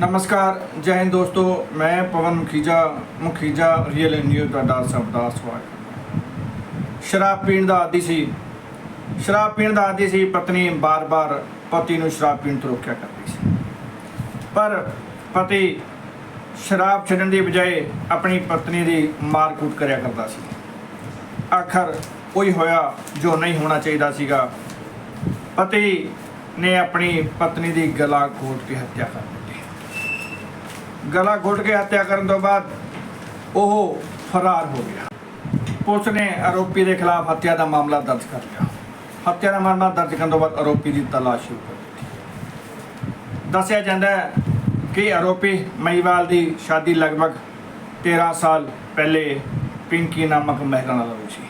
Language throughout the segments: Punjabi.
ਨਮਸਕਾਰ, ਜੈ ਹਿੰਦ ਦੋਸਤੋ, ਮੈਂ ਪਵਨ ਮੁਖੀਜਾ ਮੁਖੀਜਾ ਰੀਅਲ ਨਿਊਜ਼ ਤੁਹਾਡਾ ਸਭ ਦਾ ਸਵਾਗਤ ਸ਼ਰਾਬ ਪੀਣ ਦਾ ਆਦੀ ਸੀ। ਸ਼ਰਾਬ ਪੀਣ ਦਾ ਆਦੀ ਸੀ, ਪਤਨੀ ਬਾਰ-ਬਾਰ ਪਤੀ ਨੂੰ ਸ਼ਰਾਬ ਪੀਣ ਤੋਂ ਰੋਕਿਆ ਕਰਦੀ ਸੀ। ਪਰ ਪਤੀ ਸ਼ਰਾਬ ਛੱਡਣ ਦੀ ਬਜਾਏ ਆਪਣੀ ਪਤਨੀ ਦੀ ਮਾਰ-ਕੁੱਟ ਕਰਿਆ ਕਰਦਾ ਸੀ। ਆਖਰ ਉਹੀ ਹੋਇਆ ਜੋ ਨਹੀਂ ਹੋਣਾ ਚਾਹੀਦਾ ਸੀਗਾ। ਪਤੀ ਨੇ ਆਪਣੀ ਪਤਨੀ ਦੀ ਗਲਾ ਘੋਟ ਕੇ ਹੱਤਿਆ ਕਰ ਦਿੱਤੀ। ਗਲਾ ਘੋਟ ਕੇ ਹੱਤਿਆ ਕਰਨ ਤੋਂ ਬਾਅਦ ਉਹ ਫਰਾਰ ਹੋ ਗਿਆ। ਪੁਲਿਸ ਨੇ ਆਰੋਪੀ ਦੇ ਖਿਲਾਫ ਹੱਤਿਆ ਦਾ ਮਾਮਲਾ ਦਰਜ ਕਰ ਲਿਆ। ਹੱਤਿਆ ਦਾ ਮਾਮਲਾ ਦਰਜ ਕਰਨ ਤੋਂ ਬਾਅਦ ਆਰੋਪੀ ਦੀ ਤਲਾਸ਼ ਸ਼ੁਰੂ ਕਰ ਦਿੱਤੀ। ਦੱਸਿਆ ਜਾਂਦਾ ਹੈ ਕਿ ਆਰੋਪੀ ਮਈਵਾਲ ਦੀ ਸ਼ਾਦੀ ਲਗਭਗ 13 ਸਾਲ ਪਹਿਲੇ ਪਿੰਕੀ ਨਾਮਕ ਮਹਿਲਾ ਨਾਲ ਹੋਈ ਸੀ।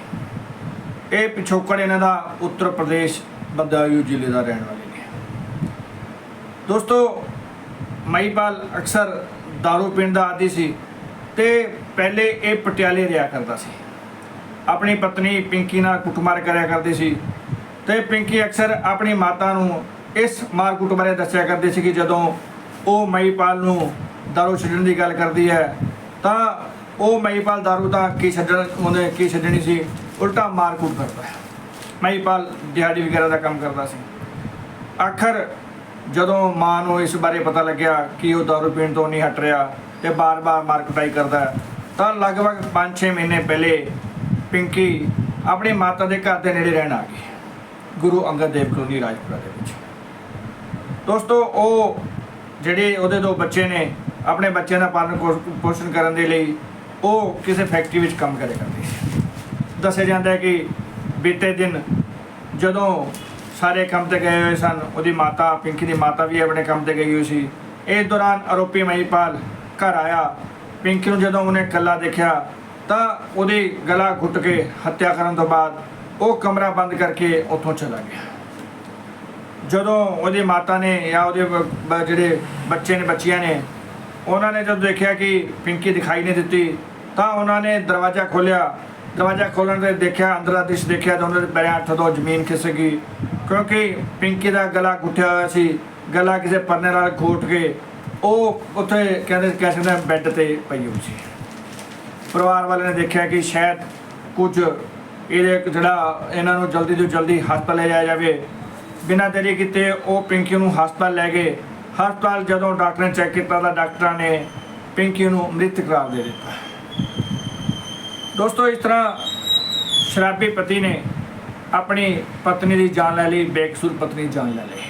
ਇਹ ਪਿਛੋਕੜ ਇਹਨਾਂ ਦਾ ਉੱਤਰ ਪ੍ਰਦੇਸ਼ ਬਦਾਯੂ ਜ਼ਿਲ੍ਹੇ ਦਾ ਰਹਿਣ ਵਾਲੇ ਨੇ। ਦੋਸਤੋ ਮਈਵਾਲ ਅਕਸਰ ਦਾਰੂ ਪੀਣ ਦਾ ਆਦੀ ਸੀ ਤੇ ਪਹਿਲੇ ਇਹ ਪਟਿਆਲੇ ਰਿਆ ਕਰਦਾ ਸੀ ਆਪਣੀ ਪਤਨੀ ਪਿੰਕੀ ਨਾਲ ਕੁੱਟਮਾਰ ਕਰਿਆ ਕਰਦੀ ਸੀ ਤੇ ਪਿੰਕੀ ਅਕਸਰ ਆਪਣੀ ਮਾਤਾ ਨੂੰ ਇਸ ਮਾਰਕੁੱਟ ਬਾਰੇ ਦੱਸਿਆ ਕਰਦੇ ਸੀ ਕਿ ਜਦੋਂ ਉਹ ਮਈਪਾਲ ਨੂੰ ਦਾਰੂ ਛੱਡਣ ਦੀ ਗੱਲ ਕਰਦੀ ਹੈ ਤਾਂ ਉਹ ਮਈਪਾਲ ਦਾਰੂ ਤਾਂ ਕੀ ਛੱਡਣ ਉਹਨੇ ਕੀ ਛੱਡਣੀ ਸੀ ਉਲਟਾ ਮਾਰਕੁੱਟ ਕਰਦਾ ਹੈ ਮਈਪਾਲ ਦਿਹਾੜੀ ਵਗੈਰਾ ਦਾ ਕੰਮ ਕਰਦਾ ਸੀ ਆਖਰ ਜਦੋਂ ਮਾਂ ਨੂੰ ਇਸ ਬਾਰੇ ਪਤਾ ਲੱਗਿਆ ਕਿ ਉਹ ਦਾਰੂ ਪੀਣ ਤੋਂ ਨਹੀਂ ਹਟ ਰਿਹਾ ਤੇ ਬਾਰ-ਬਾਰ ਮਾਰ ਕੁਟਾਈ ਕਰਦਾ ਤਾਂ ਲਗਭਗ 5-6 ਮਹੀਨੇ ਪਹਿਲੇ ਪਿੰਕੀ ਆਪਣੀ ਮਾਤਾ ਦੇ ਘਰ ਦੇ ਨੇੜੇ ਰਹਿਣ ਆ ਗਈ। ਗੁਰੂ ਅੰਗਦ ਦੇਵ ਕਲੋਨੀ ਰਾਜਪੁਰਾ ਦੇ ਵਿੱਚ। ਦੋਸਤੋ, ਉਹ ਜਿਹੜੇ ਉਹਦੇ ਦੋ ਬੱਚੇ ਨੇ, ਆਪਣੇ ਬੱਚਿਆਂ ਦਾ ਪਾਲਣ ਪੋਸ਼- ਪੋਸ਼ਣ ਕਰਨ ਦੇ ਲਈ ਉਹ ਕਿਸੇ ਫੈਕਟਰੀ ਵਿੱਚ ਕੰਮ ਕਰਿਆ ਕਰਦੇ ਸੀ। ਦੱਸਿਆ ਜਾਂਦਾ ਹੈ ਕਿ ਬੀਤੇ ਦਿਨ ਜਦੋਂ ਸਾਰੇ ਕੰਮ ਤੇ ਗਏ ਹੋਏ ਸਨ। ਉਹਦੀ ਮਾਤਾ, ਪਿੰਕੀ ਦੀ ਮਾਤਾ ਵੀ ਆਪਣੇ ਕੰਮ ਤੇ ਗਈ ਹੋਈ ਸੀ। ਇਸ ਦੌਰਾਨ ਆਰੋਪੀ ਮਹੀਪਾਲ ਘਰ ਆਇਆ। ਪਿੰਕੀ ਨੂੰ ਜਦੋਂ ਉਹਨੇ ਇਕੱਲਾ ਦੇਖਿਆ, ਤਾਂ ਉਹਦੀ ਗਲਾ ਘੁੱਟ ਕੇ ਹੱਤਿਆ ਕਰਨ ਤੋਂ ਬਾਅਦ ਉਹ ਕਮਰਾ ਬੰਦ ਕਰਕੇ ਉੱਥੋਂ ਚਲਾ ਗਿਆ। ਜਦੋਂ ਉਹਦੀ ਮਾਤਾ ਨੇ ਜਾਂ ਉਹਦੇ ਜਿਹੜੇ ਬੱਚੇ ਨੇ, ਬੱਚੀਆਂ ਨੇ, ਉਹਨਾਂ ਨੇ ਜਦੋਂ ਦੇਖਿਆ ਕਿ ਪਿੰਕੀ ਦਿਖਾਈ ਨਹੀਂ ਦਿੱਤੀ, ਤਾਂ ਉਹਨਾਂ ਨੇ ਦਰਵਾਜ਼ਾ ਖੋਲ੍ਹਿਆ। ਦਰਵਾਜ਼ਾ ਖੋਲ੍ਹਣ ਤੇ ਦੇਖਿਆ, ਅੰਦਰ ਦਾ ਦ੍ਰਿਸ਼ ਦੇਖਿਆ ਤਾਂ ਉਹਨਾਂ ਦੇ ਪੈਰਾਂ ਹੱਥ ਤੋਂ ਜ਼ਮੀਨ ਖਿਸਕ ਗਈ। ਕਿਉਂਕਿ ਪਿੰਕੀ ਦਾ ਗਲਾ ਘੁੱਟਿਆ ਹੋਇਆ ਸੀ, ਗਲਾ ਕਿਸੇ ਪਰਨੇ ਨਾਲ ਘੋਟ ਕੇ ਉਹ ਉੱਥੇ ਕਹਿੰਦੇ, ਕਹਿ ਸਕਦੇ ਹਾਂ ਬੈੱਡ ਤੇ ਪਈ ਹੋਈ ਸੀ। ਪਰਿਵਾਰ ਵਾਲਿਆਂ ਨੇ ਦੇਖਿਆ ਕਿ ਸ਼ਾਇਦ ਕੁਝ ਇਹਦੇ ਜਿਹੜਾ ਇਹਨਾਂ ਨੂੰ ਜਲਦੀ ਤੋਂ ਜਲਦੀ ਹਸਪਤਾਲ ਲੈ ਜਾਇਆ ਜਾਵੇ। ਬਿਨਾਂ ਦੇਰੀ ਕੀਤੇ ਉਹ ਪਿੰਕੀ ਨੂੰ ਹਸਪਤਾਲ ਲੈ ਗਏ। ਹਸਪਤਾਲ ਜਦੋਂ ਡਾਕਟਰ ਨੇ ਚੈੱਕ ਕੀਤਾ ਤਾਂ ਡਾਕਟਰਾਂ ਨੇ ਪਿੰਕੀ ਨੂੰ ਮ੍ਰਿਤ ਕਰਾਰ ਦੇ ਦਿੱਤਾ। ਦੋਸਤੋ, ਇਸ ਤਰ੍ਹਾਂ ਸ਼ਰਾਬੀ ਪਤੀ ਨੇ ਆਪਣੀ ਪਤਨੀ ਦੀ ਜਾਨ ਲੈ ਲਈ, ਬੇਕਸੂਰ ਪਤਨੀ ਜਾਨ ਲੈ ਲਈ।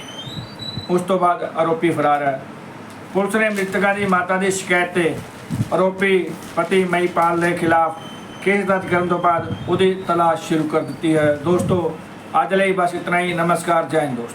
ਉਸ ਤੋਂ ਬਾਅਦ ਆਰੋਪੀ ਫਰਾਰ ਹੈ। ਪੁਲਿਸ ਨੇ ਮ੍ਰਿਤਕਾ ਦੀ ਮਾਤਾ ਦੀ ਸ਼ਿਕਾਇਤ ਤੇ ਆਰੋਪੀ ਪਤੀ ਮਈਪਾਲ ਦੇ ਖਿਲਾਫ ਕੇਸ ਦਰਜ ਕਰਨ ਤੋਂ ਬਾਅਦ ਉਹਦੀ ਤਲਾਸ਼ ਸ਼ੁਰੂ ਕਰ ਦਿੱਤੀ ਹੈ। ਦੋਸਤੋ, ਅੱਜ ਲਈ ਬਸ ਇਤਨਾ ਹੀ। ਨਮਸਕਾਰ, ਜੈ ਹਿੰਦ ਦੋਸਤੋ।